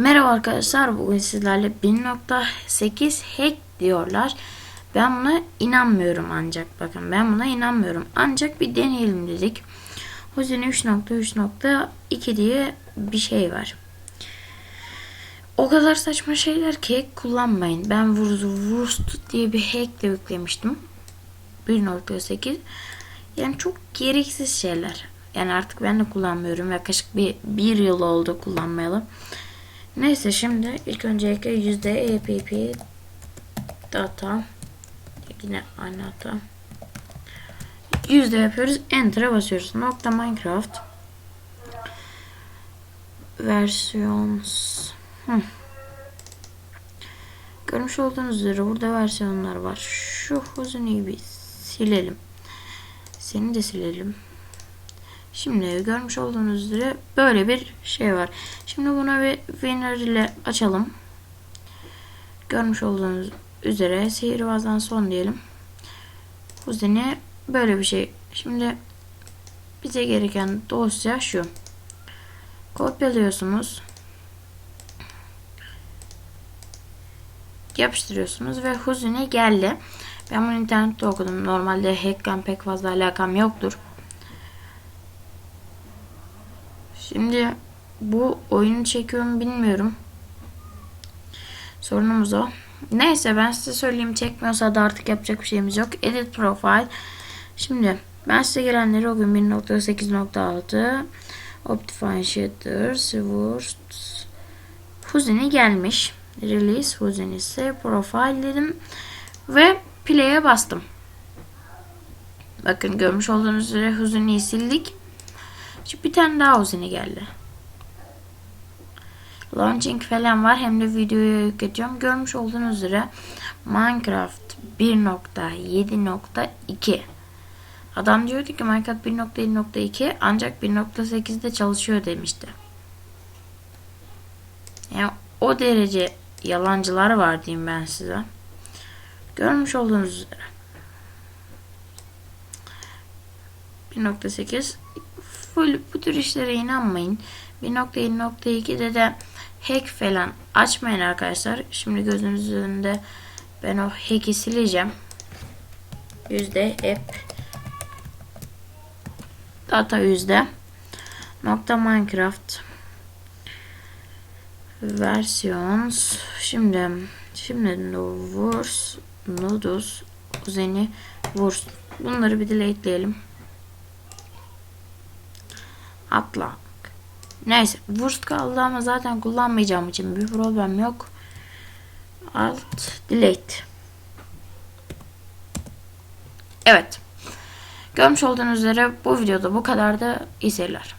Merhaba arkadaşlar bugün sizlerle 1.8 hack diyorlar. Ben buna inanmıyorum ancak bakın ben buna inanmıyorum. Ancak bir deneyelim dedik. Huzun 3.3.2 diye bir şey var. O kadar saçma şeyler ki kullanmayın. Ben Wurst, diye bir hack de yüklemiştim. 1.8 yani çok gereksiz şeyler. Yani artık ben de kullanmıyorum. Yaklaşık bir, bir yıl oldu kullanmayalı. Neyse şimdi ilk öncelikle yüzde EPP data yine aynı hata yüzde yapıyoruz. Enter'a basıyoruz. Nokta Minecraft versiyons. Görmüş olduğunuz üzere burada versiyonlar var. Şu Huzunu'yu bir silelim. Seni de silelim. Şimdi görmüş olduğunuz üzere böyle bir şey var. Şimdi buna bir winner ile açalım. Görmüş olduğunuz üzere sihirbazdan son diyelim. Huzine böyle bir şey. Şimdi bize gereken dosya şu. Kopyalıyorsunuz. Yapıştırıyorsunuz ve Huzine geldi. Ben bunu internette okudum. Normalde hack'kan pek fazla alakam yoktur. Şimdi bu oyunu çekiyorum bilmiyorum. Sorunumuz o. Neyse ben size söyleyeyim çekmiyorsa da artık yapacak bir şeyimiz yok. Edit profile. Şimdi ben size gelenleri o gün 1.8.6 Optifine Shaders Worst Huzini gelmiş. Release Huzini ise profile dedim. Ve play'e bastım. Bakın görmüş olduğunuz üzere Huzini'yi sildik. Şimdi bir tane daha uzini geldi. Launching falan var. Hem de videoya yükletiyorum. Görmüş olduğunuz üzere Minecraft 1.7.2 Adam diyordu ki Minecraft 1.7.2 ancak 1.8'de çalışıyor demişti. Yani o derece yalancılar var diyeyim ben size. Görmüş olduğunuz üzere. 1.8 full bu tür işlere inanmayın. 1.7.2'de de hack falan açmayın arkadaşlar. Şimdi gözünüz önünde ben o hack'i sileceğim. Yüzde app data yüzde nokta minecraft versiyons şimdi şimdi Wurs Nudus Uzeni Wurs bunları bir deleteleyelim atla. Neyse Wurst kaldı ama zaten kullanmayacağım için bir problem yok. Alt delete. Evet. Görmüş olduğunuz üzere bu videoda bu kadar da iyi seyirler